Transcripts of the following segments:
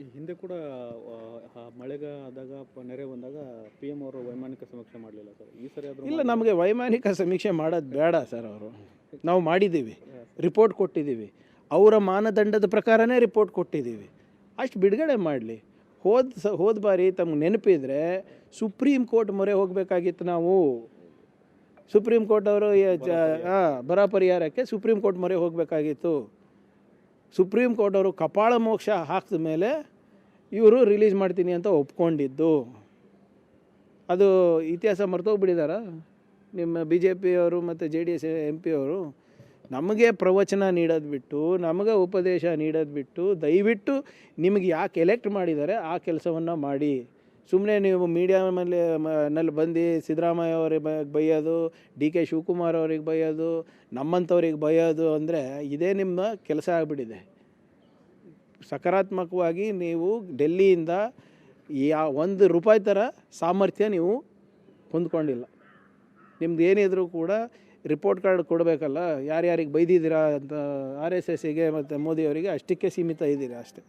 ಈ ಹಿಂದೆ ಕೂಡ ಮಳೆಗ ಆದಾಗ ನೆರೆ ಬಂದಾಗ ಪಿ ಎಂ ಅವರು ವೈಮಾನಿಕ ಸಮೀಕ್ಷೆ ಮಾಡಲಿಲ್ಲ ಸರ್. ಈ ಸರಿ ಆದರೂ ಇಲ್ಲ ನಮಗೆ ವೈಮಾನಿಕ ಸಮೀಕ್ಷೆ ಮಾಡೋದು ಬೇಡ ಸರ್ ಅವರು. ನಾವು ಮಾಡಿದ್ದೀವಿ. ರಿಪೋರ್ಟ್ ಕೊಟ್ಟಿದ್ದೀವಿ. ಅವರ ಮಾನದಂಡದ ಪ್ರಕಾರನೇ ರಿಪೋರ್ಟ್ ಕೊಟ್ಟಿದ್ದೀವಿ. ಅಷ್ಟು ಬಿಡುಗಡೆ ಮಾಡಲಿ. ಹೋದ ಸ ಹೋದ ಬಾರಿ ತಮ್ಗೆ ನೆನಪಿದ್ರೆ ಸುಪ್ರೀಂ ಕೋರ್ಟ್ ಮೊರೆ ಹೋಗಬೇಕಾಗಿತ್ತು ನಾವು. ಸುಪ್ರೀಂ ಕೋರ್ಟ್ ಅವರು ಬರ ಪರಿಹಾರಕ್ಕೆ ಸುಪ್ರೀಂ ಕೋರ್ಟ್ ಮೊರೆ ಹೋಗಬೇಕಾಗಿತ್ತು. ಸುಪ್ರೀಂ ಕೋರ್ಟ್ ಅವರು ಕಪಾಳ ಮೋಕ್ಷ ಹಾಕಿದ ಮೇಲೆ ಇವರು ರಿಲೀಸ್ ಮಾಡ್ತೀನಿ ಅಂತ ಒಪ್ಕೊಂಡಿದ್ದು. ಅದು ಇತಿಹಾಸ ಮರ್ತೋಗ್ಬಿಟ್ಟಿದಾರ ನಿಮ್ಮ ಬಿ ಜೆ ಪಿಯವರು ಮತ್ತು J D S M P ಅವರು ನಮಗೆ ಪ್ರವಚನ ನೀಡೋದು ಬಿಟ್ಟು, ನಮಗೆ ಉಪದೇಶ ನೀಡೋದು ಬಿಟ್ಟು, ದಯವಿಟ್ಟು ನಿಮಗೆ ಯಾಕೆ ಎಲೆಕ್ಟ್ ಮಾಡಿದ್ದಾರೆ ಆ ಕೆಲಸವನ್ನು ಮಾಡಿ. ಸುಮ್ಮನೆ ನೀವು ಮೀಡಿಯಾ ಮೇಲೆ ನಲ್ಲಿ ಬಂದು ಸಿದ್ದರಾಮಯ್ಯ ಅವ್ರಿಗೆ ಬೈಯೋದು, ಡಿ ಕೆ ಶಿವಕುಮಾರ್ ಅವ್ರಿಗೆ ಬೈಯೋದು, ನಮ್ಮಂಥವ್ರಿಗೆ ಬೈಯೋದು ಅಂದರೆ ಇದೇ ನಿಮ್ಮ ಕೆಲಸ ಆಗಿಬಿಟ್ಟಿದೆ. ಸಕಾರಾತ್ಮಕವಾಗಿ ನೀವು ಡೆಲ್ಲಿಯಿಂದ ಯಾ ಒಂದು ರೂಪಾಯಿ ಥರ ಸಾಮರ್ಥ್ಯ ನೀವು ಹೊಂದ್ಕೊಂಡಿಲ್ಲ. ನಿಮ್ದು ಏನಿದ್ರು ಕೂಡ ರಿಪೋರ್ಟ್ ಕಾರ್ಡ್ ಕೊಡಬೇಕಲ್ಲ, ಯಾರ್ಯಾರಿಗೆ ಬೈದಿದ್ದೀರಾ ಅಂತ ಆರ್ ಎಸ್ ಎಸ್ಸಿಗೆ ಮತ್ತು ಮೋದಿ ಅವರಿಗೆ ಅಷ್ಟಕ್ಕೆ ಸೀಮಿತ ಇದ್ದೀರಾ ಅಷ್ಟೇ.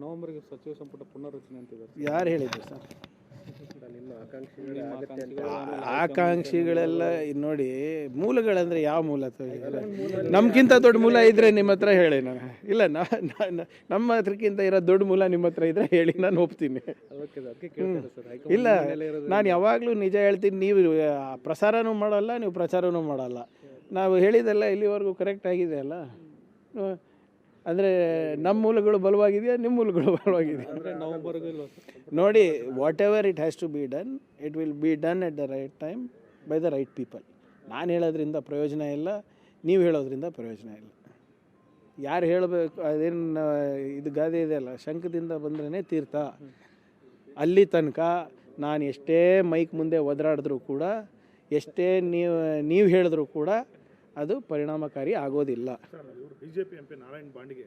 ನವೆಂಬರ್ಗೆ ಸಚಿವ ಸಂಪುಟ ಪುನರ್ರಚನೆ ಅಂತಿದ್ದಾರೆ ಯಾರು ಹೇಳಿದ್ರು ಸರ್? ಆಕಾಂಕ್ಷಿಗಳೆಲ್ಲ ಇದ್ ನೋಡಿ ಮೂಲಗಳಂದ್ರೆ ಯಾವ ಮೂಲ ನಮ್ಗಿಂತ ದೊಡ್ಡ ಮೂಲ ಇದ್ರೆ ನಿಮ್ಮ ಹತ್ರ ಹೇಳಿ ನಾನು. ಇಲ್ಲ ನಮ್ಮ ಹತ್ರಕ್ಕಿಂತ ಇರೋ ದೊಡ್ಡ ಮೂಲ ನಿಮ್ಮ ಹತ್ರ ಇದ್ರೆ ಹೇಳಿ ನಾನು ಒಪ್ತೀನಿ. ಇಲ್ಲ ನಾನು ಯಾವಾಗಲೂ ನಿಜ ಹೇಳ್ತೀನಿ ನೀವು ಪ್ರಸಾರನೂ ಮಾಡಲ್ಲ ನೀವು ಪ್ರಚಾರನೂ ಮಾಡಲ್ಲ. ನಾವು ಹೇಳಿದೆಲ್ಲ ಇಲ್ಲಿವರೆಗೂ ಕರೆಕ್ಟ್ ಆಗಿದೆ ಅಲ್ಲ? ಅಂದರೆ ನಮ್ಮ ಮೂಲಗಳು ಬಲವಾಗಿದೆಯಾ ನಿಮ್ಮ ಮೂಲಗಳು ಬಲವಾಗಿದೆಯಾ? ನೋಡಿ whatever it has to be done it will be done at the right time by the right people ನಾನು ಹೇಳೋದ್ರಿಂದ ಪ್ರಯೋಜನ ಇಲ್ಲ ನೀವು ಹೇಳೋದ್ರಿಂದ ಪ್ರಯೋಜನ ಇಲ್ಲ. ಯಾರು ಹೇಳಬೇಕು ಅದೇನು ಇದು ಗಾದೆ ಇದೆಯಲ್ಲ ಶಂಖದಿಂದ ಬಂದ್ರೇ ತೀರ್ಥ. ಅಲ್ಲಿ ತನಕ ನಾನು ಎಷ್ಟೇ ಮೈಕ್ ಮುಂದೆ ಒದರಾಡಿದ್ರೂ ಕೂಡ ಎಷ್ಟೇ ನೀವು ನೀವು ಹೇಳಿದ್ರೂ ಕೂಡ ಅದು ಪರಿಣಾಮಕಾರಿ ಆಗೋದಿಲ್ಲ. BJP M P Narayan Bandige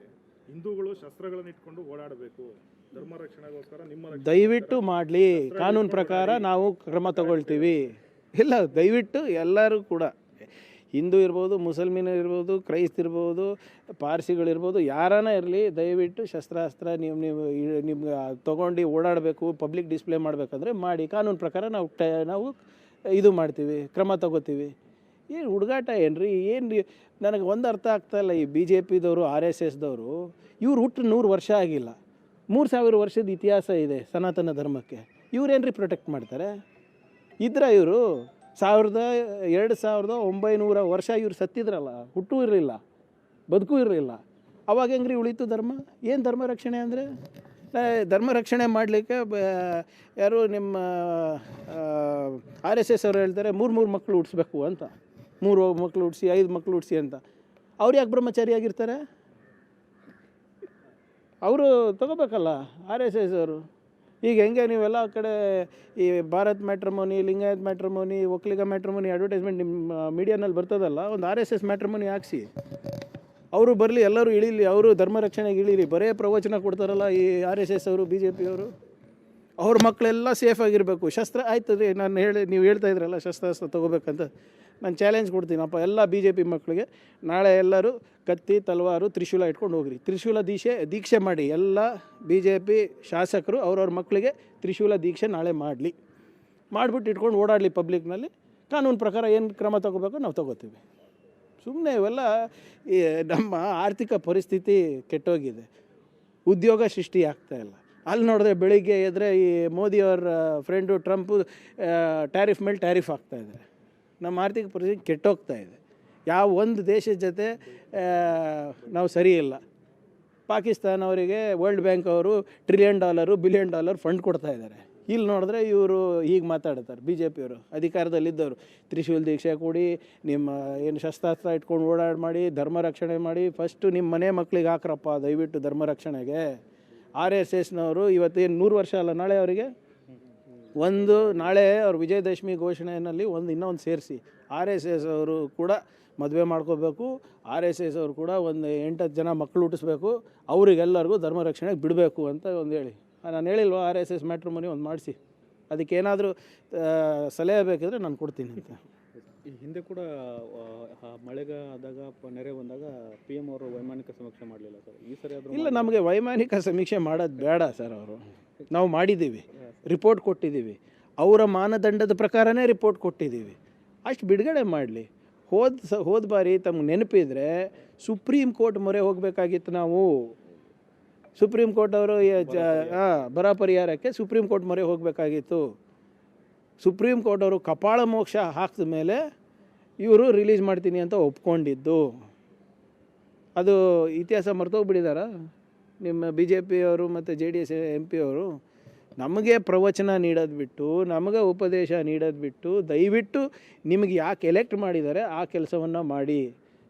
ಹಿಂದೂಗಳು ಶಸ್ತ್ರಗಳನ್ನು ಇಟ್ಕೊಂಡು ಓಡಾಡಬೇಕು. ಧರ್ಮ ರಕ್ಷಣೆಗೋಸ್ಕರ ನಿಮ್ಮ ದಯವಿಟ್ಟು ಮಾಡಲಿ. ಕಾನೂನು ಪ್ರಕಾರ ನಾವು ಕ್ರಮ ತಗೊಳ್ತೀವಿ. ಇಲ್ಲ ದಯವಿಟ್ಟು ಎಲ್ಲರೂ ಕೂಡ ಹಿಂದೂ ಇರ್ಬೋದು ಮುಸಲ್ಮಿನ ಇರ್ಬೋದು ಕ್ರೈಸ್ತ ಇರ್ಬೋದು ಪಾರ್ಸಿಗಳಿರ್ಬೋದು ಯಾರನ್ನ ಇರಲಿ ದಯವಿಟ್ಟು ಶಸ್ತ್ರಾಸ್ತ್ರ ನೀವು ನೀವು ನಿಮ್ಗೆ ತೊಗೊಂಡು ಓಡಾಡಬೇಕು ಪಬ್ಲಿಕ್ ಡಿಸ್ಪ್ಲೇ ಮಾಡಬೇಕಂದ್ರೆ ಮಾಡಿ. ಕಾನೂನು ಪ್ರಕಾರ ನಾವು ಟ ನಾವು ಇದು ಮಾಡ್ತೀವಿ ಕ್ರಮ ತಗೋತೀವಿ. ಏನು ಹುಡುಗಾಟ ಏನ್ರಿ? ಏನು ನನಗೆ ಒಂದು ಅರ್ಥ ಆಗ್ತಾ ಇಲ್ಲ ಈ ಬಿ ಜೆ ಪಿದವರು ಆರ್ ಎಸ್ ಎಸ್ದವರು. ಇವ್ರು ಹುಟ್ಟು ನೂರು ವರ್ಷ ಆಗಿಲ್ಲ. ಮೂರು ಸಾವಿರ ವರ್ಷದ ಇತಿಹಾಸ ಇದೆ ಸನಾತನ ಧರ್ಮಕ್ಕೆ. ಇವ್ರೇನ್ರಿ ಪ್ರೊಟೆಕ್ಟ್ ಮಾಡ್ತಾರೆ? ಇದ್ರ ಇವರು ಸಾವಿರದ ಎರಡು ಸಾವಿರದ ಒಂಬೈನೂರ ವರ್ಷ ಇವ್ರು ಸತ್ತಿದ್ರಲ್ಲ, ಹುಟ್ಟು ಇರಲಿಲ್ಲ, ಬದುಕು ಇರಲಿಲ್ಲ. ಅವಾಗ ಹೆಂಗ್ರಿ ಉಳಿತು ಧರ್ಮ? ಏನು ಧರ್ಮ ರಕ್ಷಣೆ ಅಂದರೆ? ಧರ್ಮ ರಕ್ಷಣೆ ಮಾಡಲಿಕ್ಕೆ ಯಾರು ನಿಮ್ಮ ಆರ್ ಎಸ್ ಎಸ್ ಅವರು ಹೇಳ್ತಾರೆ, ಮೂರು ಮೂರು ಮಕ್ಕಳು ಹುಟ್ಟಿಸ್ಬೇಕು ಅಂತ. ಮೂರು ಮಕ್ಕಳು ಹುಡ್ಸಿ, ಐದು ಮಕ್ಕಳು ಹುಡ್ಸಿ ಅಂತ. ಅವ್ರು ಯಾಕೆ ಬ್ರಹ್ಮಚಾರಿ ಆಗಿರ್ತಾರೆ? ಅವರು ತಗೋಬೇಕಲ್ಲ ಆರ್ ಎಸ್ ಎಸ್ ಅವರು. ಈಗ ಹೆಂಗೆ ನೀವೆಲ್ಲ ಕಡೆ ಈ Bharat matrimony Lingayat matrimony Vokkaliga matrimony advertisement ನಿಮ್ಮ ಮೀಡಿಯಾನಲ್ಲಿ ಬರ್ತದಲ್ಲ, ಒಂದು ಆರ್ ಎಸ್ ಎಸ್ ಮ್ಯಾಟ್ರಮೋನಿ ಹಾಕ್ಸಿ. ಅವರು ಬರಲಿ, ಎಲ್ಲರೂ ಇಳೀಲಿ, ಅವರು ಧರ್ಮ ರಕ್ಷಣೆಗೆ ಇಳೀಲಿ, ಬರೇ ಪ್ರವಚನ ಕೊಡ್ತಾರಲ್ಲ ಈ ಆರ್ ಎಸ್ ಎಸ್ ಅವರು ಬಿ ಜೆ ಪಿಯವರು ಅವ್ರ ಮಕ್ಕಳೆಲ್ಲ ಸೇಫ್ ಆಗಿರಬೇಕು. ಶಸ್ತ್ರ ಆಯ್ತು ರೀ ನಾನು ಹೇಳಿ, ನೀವು ಹೇಳ್ತಾ ಇದ್ರಲ್ಲ, ಶಸ್ತ್ರಾಸ್ತ್ರ ತೊಗೋಬೇಕಂತ. ನಾನು ಚಾಲೆಂಜ್ ಕೊಡ್ತೀನಪ್ಪ ಎಲ್ಲ ಬಿ ಜೆ ಪಿ ಮಕ್ಕಳಿಗೆ ನಾಳೆ ಎಲ್ಲರೂ ಕತ್ತಿ, ತಲವಾರು, ತ್ರಿಶೂಲ ಇಟ್ಕೊಂಡು ಹೋಗ್ರಿ. ತ್ರಿಶೂಲ ದೀಕ್ಷೆ ದೀಕ್ಷೆ ಮಾಡಿ. ಎಲ್ಲ ಬಿ ಜೆ ಪಿ ಶಾಸಕರು ಅವ್ರವ್ರ ಮಕ್ಕಳಿಗೆ ತ್ರಿಶೂಲ ದೀಕ್ಷೆ ನಾಳೆ ಮಾಡಲಿ. ಮಾಡಿಬಿಟ್ಟು ಇಟ್ಕೊಂಡು ಓಡಾಡಲಿ ಪಬ್ಲಿಕ್ನಲ್ಲಿ ಕಾನೂನು ಪ್ರಕಾರ ಏನು ಕ್ರಮ ತಗೋಬೇಕು ನಾವು ತಗೋತೀವಿ. ಸುಮ್ಮನೆ ಇವೆಲ್ಲ ನಮ್ಮ ಆರ್ಥಿಕ ಪರಿಸ್ಥಿತಿ ಕೆಟ್ಟೋಗಿದೆ. ಉದ್ಯೋಗ ಸೃಷ್ಟಿ ಇಲ್ಲ. ಅಲ್ಲಿ ನೋಡಿದ್ರೆ ಬೆಳಿಗ್ಗೆ ಎದ್ರೆ ಈ ಮೋದಿಯವ್ರ ಫ್ರೆಂಡು ಟ್ರಂಪು ಟ್ಯಾರಿಫ್ ಮೇಲೆ ಟ್ಯಾರಿಫ್ ಆಗ್ತಾ ಇದೆ ನಮ್ಮ ಆರ್ಥಿಕ ಪರಿಸ್ಥಿತಿ ಕೆಟ್ಟೋಗ್ತಾ ಇದೆ. ಯಾವ ಒಂದು ದೇಶದ ಜೊತೆ ನಾವು ಸರಿ ಇಲ್ಲ. ಪಾಕಿಸ್ತಾನ ಅವರಿಗೆ ವರ್ಲ್ಡ್ ಬ್ಯಾಂಕ್ ಅವರು trillion dollar billion dollar fund ಕೊಡ್ತಾ ಇದ್ದಾರೆ. ಇಲ್ಲಿ ನೋಡಿದ್ರೆ ಇವರು ಹೀಗೆ ಮಾತಾಡ್ತಾರೆ. ಬಿ ಜೆ ಪಿಯವರು ಅಧಿಕಾರದಲ್ಲಿದ್ದವರು ತ್ರಿಶೂಲ್ ದೀಕ್ಷೆ ಕೂಡಿ, ನಿಮ್ಮ ಏನು ಶಸ್ತ್ರಾಸ್ತ್ರ ಇಟ್ಕೊಂಡು ಓಡಾಡಿ ಮಾಡಿ, ಧರ್ಮ ರಕ್ಷಣೆ ಮಾಡಿ ಫಸ್ಟು ನಿಮ್ಮ ಮನೆ ಮಕ್ಕಳಿಗೆ ಹಾಕ್ರಪ್ಪ ದಯವಿಟ್ಟು ಧರ್ಮ ರಕ್ಷಣೆಗೆ. ಆರ್ ಎಸ್ ಎಸ್ನವರು ಇವತ್ತೇನು ನೂರು ವರ್ಷ ಅಲ್ಲ ನಾಳೆ ಅವರಿಗೆ? ಒಂದು ನಾಳೆ ಅವ್ರ ವಿಜಯದಶಮಿ ಘೋಷಣೆಯಲ್ಲಿ ಒಂದು ಇನ್ನೊಂದು ಸೇರಿಸಿ. ಆರ್ ಎಸ್ ಎಸ್ ಅವರು ಕೂಡ ಮದುವೆ ಮಾಡ್ಕೋಬೇಕು. ಆರ್ ಎಸ್ ಎಸ್ ಅವರು ಕೂಡ ಒಂದು ಎಂಟತ್ತು ಜನ ಮಕ್ಕಳು ಹುಟ್ಟಿಸ್ಬೇಕು. ಅವರಿಗೆಲ್ಲರಿಗೂ ಧರ್ಮ ರಕ್ಷಣೆಗೆ ಬಿಡಬೇಕು ಅಂತ ಒಂದು ಹೇಳಿ. ನಾನು ಹೇಳಿಲ್ವಾ ಆರ್ ಎಸ್ ಎಸ್ ಮ್ಯಾಟ್ರಿಮೋನಿ ಒಂದು ಮಾಡಿಸಿ. ಅದಕ್ಕೇನಾದರೂ ಸಲಹೆ ಬೇಕಿದ್ರೆ ನಾನು ಕೊಡ್ತೀನಿ ಅಂತ. ಈ ಹಿಂದೆ ಕೂಡ ಮಳೆಗ ಆದಾಗ ನೆರೆ ಬಂದಾಗ ಪಿ ಎಂ ಅವರು ವೈಮಾನಿಕ ಸಮೀಕ್ಷೆ ಮಾಡಲಿಲ್ಲ ಸರ್. ಈ ಸರಿ ಆದರೂ ಇಲ್ಲ ನಮಗೆ ವೈಮಾನಿಕ ಸಮೀಕ್ಷೆ ಮಾಡೋದು ಬೇಡ ಸರ್ ಅವರು. ನಾವು ಮಾಡಿದ್ದೀವಿ. ರಿಪೋರ್ಟ್ ಕೊಟ್ಟಿದ್ದೀವಿ. ಅವರ ಮಾನದಂಡದ ಪ್ರಕಾರನೇ ರಿಪೋರ್ಟ್ ಕೊಟ್ಟಿದ್ದೀವಿ. ಅಷ್ಟು ಬಿಡುಗಡೆ ಮಾಡಲಿ. ಹೋದ ಸ ಹೋದ ಬಾರಿ ತಮ್ಗೆ ನೆನಪಿದ್ರೆ ಸುಪ್ರೀಂ ಕೋರ್ಟ್ ಮೊರೆ ಹೋಗಬೇಕಾಗಿತ್ತು ನಾವು. ಸುಪ್ರೀಂ ಕೋರ್ಟ್ ಅವರು ಬರ ಪರಿಹಾರಕ್ಕೆ ಸುಪ್ರೀಂ ಕೋರ್ಟ್ ಮೊರೆ ಹೋಗಬೇಕಾಗಿತ್ತು. ಸುಪ್ರೀಂ ಕೋರ್ಟ್ ಅವರು ಕಪಾಳ ಮೋಕ್ಷ ಹಾಕಿದ ಮೇಲೆ ಇವರು ರಿಲೀಸ್ ಮಾಡ್ತೀನಿ ಅಂತ ಒಪ್ಕೊಂಡಿದ್ದು. ಅದು ಇತಿಹಾಸ ಮರ್ತೋಗ್ಬಿಟ್ಟಿದಾರ ನಿಮ್ಮ ಬಿ ಜೆ ಪಿಯವರು ಮತ್ತು J D S M P ಅವರು ನಮಗೆ ಪ್ರವಚನ ನೀಡೋದು ಬಿಟ್ಟು, ನಮಗೆ ಉಪದೇಶ ನೀಡೋದು ಬಿಟ್ಟು, ದಯವಿಟ್ಟು ನಿಮಗೆ ಯಾಕೆ ಎಲೆಕ್ಟ್ ಮಾಡಿದ್ದಾರೆ ಆ ಕೆಲಸವನ್ನು ಮಾಡಿ.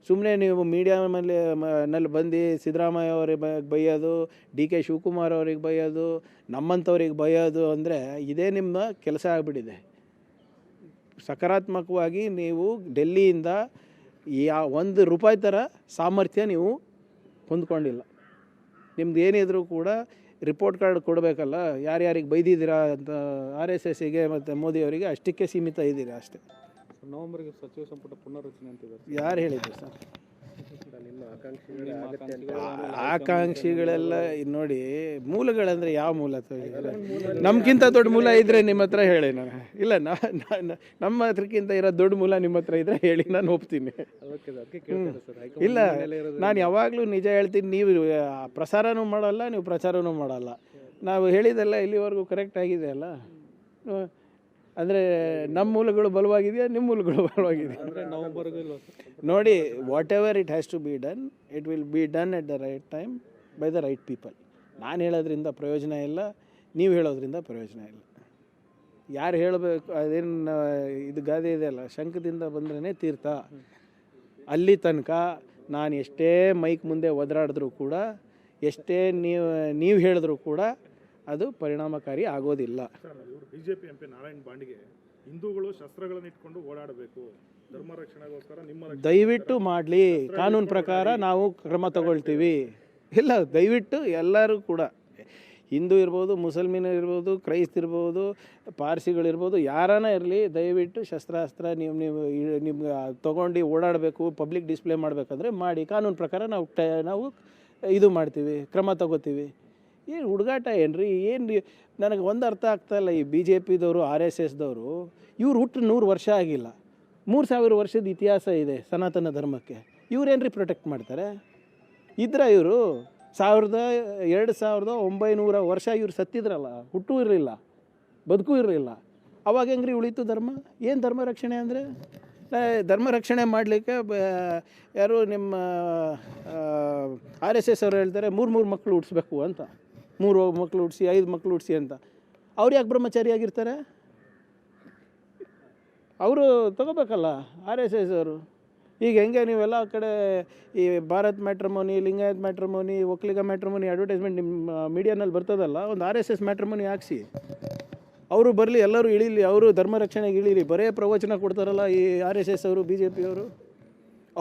ಸುಮ್ಮನೆ ನೀವು ಮೀಡಿಯಾ ಮೇಲೆ ನಲ್ಲಿ ಬಂದು ಸಿದ್ದರಾಮಯ್ಯ ಅವ್ರಿಗೆ ಬೈಯೋದು, ಡಿ ಕೆ ಶಿವಕುಮಾರ್ ಅವ್ರಿಗೆ ಬೈಯೋದು, ನಮ್ಮಂಥವ್ರಿಗೆ ಬೈಯೋದು ಅಂದರೆ ಇದೇ ನಿಮ್ಮ ಕೆಲಸ ಆಗಿಬಿಟ್ಟಿದೆ. ಸಕಾರಾತ್ಮಕವಾಗಿ ನೀವು ಡೆಲ್ಲಿಯಿಂದ ಯಾ, ಒಂದು ರೂಪಾಯಿ ಥರ ಸಾಮರ್ಥ್ಯ ನೀವು ಹೊಂದ್ಕೊಂಡಿಲ್ಲ. ನಿಮ್ದು ಏನಿದ್ರು ಕೂಡ ರಿಪೋರ್ಟ್ ಕಾರ್ಡ್ ಕೊಡಬೇಕಲ್ಲ, ಯಾರ್ಯಾರಿಗೆ ಬೈದಿದ್ದೀರಾ ಅಂತ ಆರ್ ಎಸ್ ಎಸ್ಸಿಗೆ ಮತ್ತು ಮೋದಿಯವರಿಗೆ ಅಷ್ಟಕ್ಕೆ ಸೀಮಿತ ಇದ್ದೀರಾ ಅಷ್ಟೇ. ನವೆಂಬರ್ಗೆ ಸಚಿವ ಸಂಪುಟ ಪುನರ್ರಚನೆ ಅಂತಿದ್ದಾರೆ ಯಾರು ಹೇಳಿದ್ರು ಸರ್? ಆಕಾಂಕ್ಷಿಗಳೆಲ್ಲ ಇದ್ ನೋಡಿ ಮೂಲಗಳಂದ್ರೆ ಯಾವ ಮೂಲ ನಮ್ಗಿಂತ ದೊಡ್ಡ ಮೂಲ ಇದ್ರೆ ನಿಮ್ಮ ಹತ್ರ ಹೇಳಿ ನಾನು. ಇಲ್ಲ ನಮ್ಮ ಹತ್ರಕ್ಕಿಂತ ಇರೋ ದೊಡ್ಡ ಮೂಲ ನಿಮ್ಮ ಹತ್ರ ಇದ್ರೆ ಹೇಳಿ ನಾನು ಒಪ್ತೀನಿ. ಇಲ್ಲ ನಾನು ಯಾವಾಗಲೂ ನಿಜ ಹೇಳ್ತೀನಿ ನೀವು ಪ್ರಸಾರನೂ ಮಾಡಲ್ಲ ನೀವು ಪ್ರಚಾರನೂ ಮಾಡಲ್ಲ. ನಾವು ಹೇಳಿದೆಲ್ಲ ಇಲ್ಲಿವರೆಗೂ ಕರೆಕ್ಟ್ ಆಗಿದೆ ಅಲ್ಲ? ಅಂದರೆ ನಮ್ಮ ಮೂಲಗಳು ಬಲವಾಗಿದೆಯಾ? ನಿಮ್ಮ ಮೂಲಗಳು ಬಲವಾಗಿದೆಯಾ? ನೋಡಿ whatever it has to be done it will be done at the right time by the right people ನಾನು ಹೇಳೋದ್ರಿಂದ ಪ್ರಯೋಜನ ಇಲ್ಲ ನೀವು ಹೇಳೋದ್ರಿಂದ ಪ್ರಯೋಜನ ಇಲ್ಲ. ಯಾರು ಹೇಳಬೇಕು ಅದೇನು ಇದು ಗಾದೆ ಇದೆಯಲ್ಲ ಶಂಕದಿಂದ ಬಂದ್ರೇ ತೀರ್ಥ. ಅಲ್ಲಿ ತನಕ ನಾನು ಎಷ್ಟೇ ಮೈಕ್ ಮುಂದೆ ಒದರಾಡಿದ್ರೂ ಕೂಡ ಎಷ್ಟೇ ನೀವು ನೀವು ಹೇಳಿದ್ರೂ ಕೂಡ ಅದು ಪರಿಣಾಮಕಾರಿ ಆಗೋದಿಲ್ಲ. BJP M P Narayan Bandige ಹಿಂದೂಗಳು ಶಸ್ತ್ರಗಳನ್ನು ಇಟ್ಕೊಂಡು ಓಡಾಡಬೇಕು. ಧರ್ಮ ರಕ್ಷಣೆಗೋಸ್ಕರ ನಿಮ್ಮ ದಯವಿಟ್ಟು ಮಾಡಲಿ. ಕಾನೂನು ಪ್ರಕಾರ ನಾವು ಕ್ರಮ ತಗೊಳ್ತೀವಿ. ಇಲ್ಲ ದಯವಿಟ್ಟು ಎಲ್ಲರೂ ಕೂಡ ಹಿಂದೂ ಇರ್ಬೋದು ಮುಸಲ್ಮಿನ ಇರ್ಬೋದು ಕ್ರೈಸ್ತ ಇರ್ಬೋದು ಪಾರ್ಸಿಗಳಿರ್ಬೋದು ಯಾರನ್ನ ಇರಲಿ ದಯವಿಟ್ಟು ಶಸ್ತ್ರಾಸ್ತ್ರ ನೀವು ನೀವು ನಿಮ್ಗೆ ತೊಗೊಂಡು ಓಡಾಡಬೇಕು ಪಬ್ಲಿಕ್ ಡಿಸ್ಪ್ಲೇ ಮಾಡಬೇಕಂದ್ರೆ ಮಾಡಿ. ಕಾನೂನು ಪ್ರಕಾರ ನಾವು ಟ ನಾವು ಇದು ಮಾಡ್ತೀವಿ ಕ್ರಮ ತಗೋತೀವಿ. ಏನು ಹುಡುಗಾಟ ಏನ್ರಿ? ಏನು ನನಗೆ ಒಂದು ಅರ್ಥ ಆಗ್ತಾ ಇಲ್ಲ ಈ ಬಿ ಜೆ ಪಿದವರು ಆರ್ ಎಸ್ ಎಸ್ದವರು. ಇವ್ರು ಹುಟ್ಟು ನೂರು ವರ್ಷ ಆಗಿಲ್ಲ. ಮೂರು ಸಾವಿರ ವರ್ಷದ ಇತಿಹಾಸ ಇದೆ ಸನಾತನ ಧರ್ಮಕ್ಕೆ. ಇವ್ರೇನ್ರಿ ಪ್ರೊಟೆಕ್ಟ್ ಮಾಡ್ತಾರೆ? ಇದ್ರ ಇವರು ಸಾವಿರದ ಎರಡು ಸಾವಿರದ ಒಂಬೈನೂರ ವರ್ಷ ಇವ್ರು ಸತ್ತಿದ್ರಲ್ಲ, ಹುಟ್ಟೂ ಇರಲಿಲ್ಲ, ಬದುಕು ಇರಲಿಲ್ಲ. ಅವಾಗ ಹೆಂಗ್ರಿ ಉಳಿತು ಧರ್ಮ? ಏನು ಧರ್ಮ ರಕ್ಷಣೆ ಅಂದರೆ? ಧರ್ಮ ರಕ್ಷಣೆ ಮಾಡಲಿಕ್ಕೆ ಯಾರು ನಿಮ್ಮ ಆರ್ ಎಸ್ ಎಸ್ ಅವರು ಹೇಳ್ತಾರೆ, ಮೂರು ಮೂರು ಮಕ್ಕಳು ಹುಟ್ಟಿಸ್ಬೇಕು ಅಂತ. ಮೂರು ಮಕ್ಕಳು ಹುಟ್ಟಿಸಿ ಐದು ಮಕ್ಕಳು ಹುಟ್ಟಿಸಿ ಅಂತ. ಅವ್ರು ಯಾಕೆ ಬ್ರಹ್ಮಚಾರಿ ಆಗಿರ್ತಾರೆ? ಅವರು ತಗೋಬೇಕಲ್ಲ ಆರ್ ಎಸ್ ಎಸ್ ಅವರು. ಈಗ ಹೆಂಗೆ ನೀವೆಲ್ಲ ಕಡೆ ಈ Bharat matrimony Lingayat matrimony Vokkaliga matrimony advertisement ನಿಮ್ಮ ಮೀಡಿಯಾನಲ್ಲಿ ಬರ್ತದಲ್ಲ, ಒಂದು ಆರ್ ಎಸ್ ಎಸ್ ಮ್ಯಾಟ್ರಮೋನಿ ಹಾಕ್ಸಿ. ಅವರು ಬರಲಿ, ಎಲ್ಲರೂ ಇಳೀಲಿ, ಅವರು ಧರ್ಮ ರಕ್ಷಣೆಗೆ ಇಳೀಲಿ, ಬರೇ ಪ್ರವಚನ ಕೊಡ್ತಾರಲ್ಲ ಈ ಆರ್ ಎಸ್ ಎಸ್ ಅವರು ಬಿ ಜೆ ಪಿಯವರು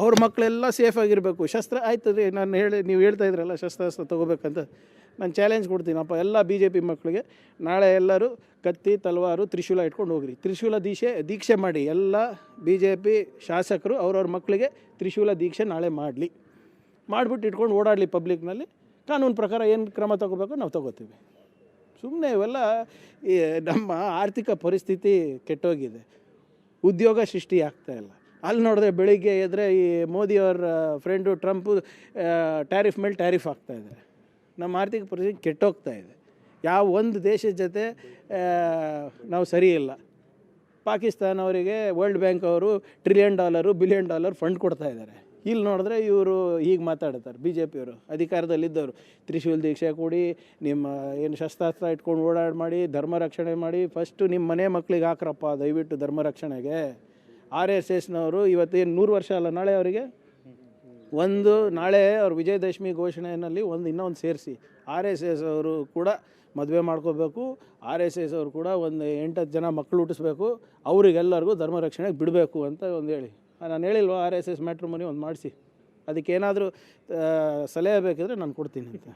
ಅವ್ರ ಮಕ್ಕಳೆಲ್ಲ ಸೇಫ್ ಆಗಿರಬೇಕು. ಶಸ್ತ್ರ ಆಯ್ತು ರೀ ನಾನು ಹೇಳಿ, ನೀವು ಹೇಳ್ತಾ ಇದ್ರಲ್ಲ, ಶಸ್ತ್ರಾಸ್ತ್ರ ತೊಗೋಬೇಕಂತ. ನಾನು ಚಾಲೆಂಜ್ ಕೊಡ್ತೀನಪ್ಪ, ಎಲ್ಲ ಬಿ ಜೆ ಪಿ ಮಕ್ಕಳಿಗೆ. ನಾಳೆ ಎಲ್ಲರೂ ಕತ್ತಿ ತಲವಾರು, ತ್ರಿಶೂಲ ಇಟ್ಕೊಂಡು ಹೋಗ್ರಿ. ತ್ರಿಶೂಲ ದೀಕ್ಷೆ ದೀಕ್ಷೆ ಮಾಡಿ. ಎಲ್ಲ ಬಿ ಜೆ ಪಿ ಶಾಸಕರು ಅವ್ರವ್ರ ಮಕ್ಕಳಿಗೆ ತ್ರಿಶೂಲ ದೀಕ್ಷೆ ನಾಳೆ ಮಾಡಲಿ. ಮಾಡಿಬಿಟ್ಟು ಇಟ್ಕೊಂಡು ಓಡಾಡಲಿ ಪಬ್ಲಿಕ್ನಲ್ಲಿ ಕಾನೂನು ಪ್ರಕಾರ ಏನು ಕ್ರಮ ತಗೋಬೇಕು ನಾವು ತಗೋತೀವಿ. ಸುಮ್ಮನೆ ಇವೆಲ್ಲ ನಮ್ಮ ಆರ್ಥಿಕ ಪರಿಸ್ಥಿತಿ ಕೆಟ್ಟೋಗಿದೆ. ಉದ್ಯೋಗ ಸೃಷ್ಟಿ ಆಗ್ತಾಯಿಲ್ಲ ಅಲ್ಲಿ ನೋಡಿದ್ರೆ ಬೆಳಿಗ್ಗೆ ಎದ್ರೆ ಈ ಮೋದಿಯವರ ಫ್ರೆಂಡು ಟ್ರಂಪು ಟ್ಯಾರಿಫ್ ಮೇಲೆ ಟ್ಯಾರಿಫ್ ಆಗ್ತಾ ಇದೆ. ನಮ್ಮ ಆರ್ಥಿಕ ಪರಿಸ್ಥಿತಿ ಕೆಟ್ಟೋಗ್ತಾ ಇದೆ. ಯಾವ ಒಂದು ದೇಶದ ಜೊತೆ ನಾವು ಸರಿ ಇಲ್ಲ. ಪಾಕಿಸ್ತಾನ ಅವರಿಗೆ ವರ್ಲ್ಡ್ ಬ್ಯಾಂಕ್ ಅವರು trillion dollar billion dollar fund ಕೊಡ್ತಾ ಇದ್ದಾರೆ. ಇಲ್ಲಿ ನೋಡಿದ್ರೆ ಇವರು ಹೀಗೆ ಮಾತಾಡ್ತಾರೆ. ಬಿ ಜೆ ಪಿಯವರು ಅಧಿಕಾರದಲ್ಲಿದ್ದವರು. ತ್ರಿಶೂಲ್ ದೀಕ್ಷೆ ಕೊಡಿ, ನಿಮ್ಮ ಏನು ಶಸ್ತ್ರಾಸ್ತ್ರ ಇಟ್ಕೊಂಡು ಓಡಾಡಿ ಮಾಡಿ, ಧರ್ಮ ರಕ್ಷಣೆ ಮಾಡಿ ಫಸ್ಟು ನಿಮ್ಮ ಮನೆ ಮಕ್ಕಳಿಗೆ ಹಾಕ್ರಪ್ಪ, ದಯವಿಟ್ಟು ಧರ್ಮ ರಕ್ಷಣೆಗೆ. ಆರ್ ಎಸ್ ಎಸ್ನವರು ಇವತ್ತೇನು ನೂರು ವರ್ಷ ಅಲ್ಲ ನಾಳೆ ಅವರಿಗೆ? ಒಂದು ನಾಳೆ ಅವ್ರು ವಿಜಯದಶಮಿ ಘೋಷಣೆಯಲ್ಲಿ ಒಂದು ಇನ್ನೊಂದು ಸೇರಿಸಿ. ಆರ್ ಎಸ್ ಎಸ್ ಅವರು ಕೂಡ ಮದುವೆ ಮಾಡ್ಕೋಬೇಕು. ಆರ್ ಎಸ್ ಎಸ್ ಅವರು ಕೂಡ ಒಂದು ಎಂಟತ್ತು ಜನ ಮಕ್ಕಳು ಹುಟ್ಟಿಸ್ಬೇಕು. ಅವರಿಗೆಲ್ಲರಿಗೂ ಧರ್ಮ ರಕ್ಷಣೆಗೆ ಬಿಡಬೇಕು ಅಂತ ಒಂದು ಹೇಳಿ. ನಾನು ಹೇಳಿಲ್ವ ಆರ್ ಎಸ್ ಎಸ್ ಮ್ಯಾಟ್ರಿಮೋನಿ ಒಂದು ಮಾಡಿಸಿ. ಅದಕ್ಕೇನಾದರೂ ಸಲಹೆ ಬೇಕಿದ್ರೆ ನಾನು ಕೊಡ್ತೀನಿ ಅಂತ.